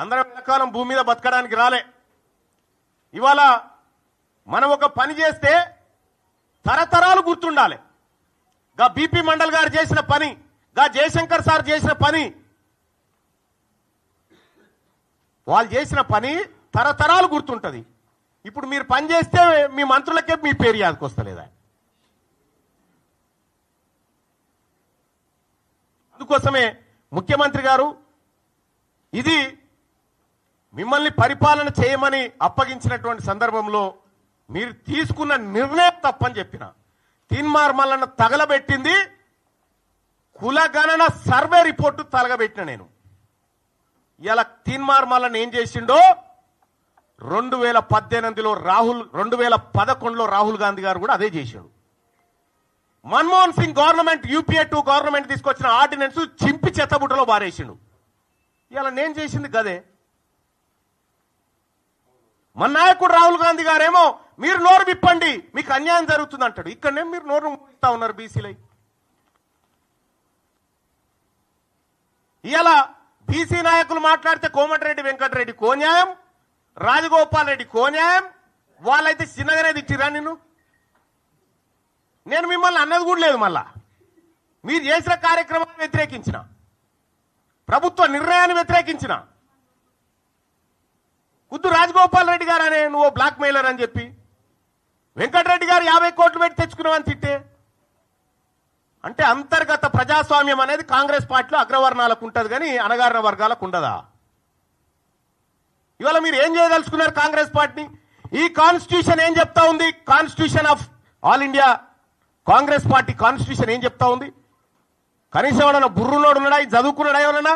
అందరం వెనకాలం భూమి మీద బతకడానికి రాలే. ఇవాళ మనం ఒక పని చేస్తే తరతరాలు గుర్తుండాలి. గా బీపీ మండల్ గారు చేసిన పని గా జయశంకర్ సార్ చేసిన పని వాళ్ళు చేసిన పని తరతరాలు గుర్తుంటుంది. ఇప్పుడు మీరు పని చేస్తే మీ మంత్రులకే మీ పేరు యాదకొస్తలేదా అందుకోసమే ముఖ్యమంత్రి గారు ఇది మిమ్మల్ని పరిపాలన చేయమని అప్పగించినటువంటి సందర్భంలో మీరు తీసుకున్న నిర్ణయం తప్పని చెప్పిన. తిన్మార్ మల్లన్న తగలబెట్టింది. కులగణన సర్వే రిపోర్టు తలగబెట్టిన నేను. ఇలా తిన్మార్ మల్లన్న ఏం చేసిండో? రెండు వేల పద్దెనిమిదిలో రాహుల్ రెండు వేల పదకొండులో రాహుల్ గాంధీ గారు కూడా అదే చేశాడు. Manmohan Singh government UPA two government తీసుకొచ్చిన ఆర్డినెన్స్ చింపి చెత్తబుట్టలో బారేసిండు. ఇలా నేను చేసింది గదే. మన నాయకుడు రాహుల్ గాంధీ గారేమో మీరు నోరు విప్పండి మీకు అన్యాయం జరుగుతుంది అంటాడు ఇక్కడనే మీరు నోరు ఇస్తా ఉన్నారు బీసీలై. ఇలా బీసీ నాయకులు మాట్లాడితే కోమటిరెడ్డి వెంకటరెడ్డి కోన్యాయం రాజగోపాల్ రెడ్డి కోన్యాయం వాళ్ళైతే చిన్నగానే తిట్టిరా నిన్ను? నేను మిమ్మల్ని అన్నది కూడా లేదు మళ్ళా. మీరు చేసిన కార్యక్రమాన్ని వ్యతిరేకించిన. ప్రభుత్వ నిర్ణయాన్ని వ్యతిరేకించిన. కుద్దు రాజగోపాల్ రెడ్డి గారు అనే నువ్వు బ్లాక్ మెయిలర్ అని చెప్పి. వెంకటరెడ్డి గారు యాభై కోట్లు పెట్టి తెచ్చుకున్నావని తిట్టే. అంటే అంతర్గత ప్రజాస్వామ్యం అనేది కాంగ్రెస్ పార్టీలో అగ్రవర్ణాలకు ఉంటుంది కానీ అనగారిన వర్గాలకు ఉండదా? ఇవాళ మీరు ఏం చేయదలుచుకున్నారు కాంగ్రెస్ పార్టీని? ఈ కాన్స్టిట్యూషన్ ఏం చెప్తా ఉంది? Constitution of all India. Congress party constitution ఏం చెప్తా ఉంది? కనీసం ఎవడన్నా బుర్రునోడు ఉన్నాడా? చదువుకున్నాడా ఏమన్నా?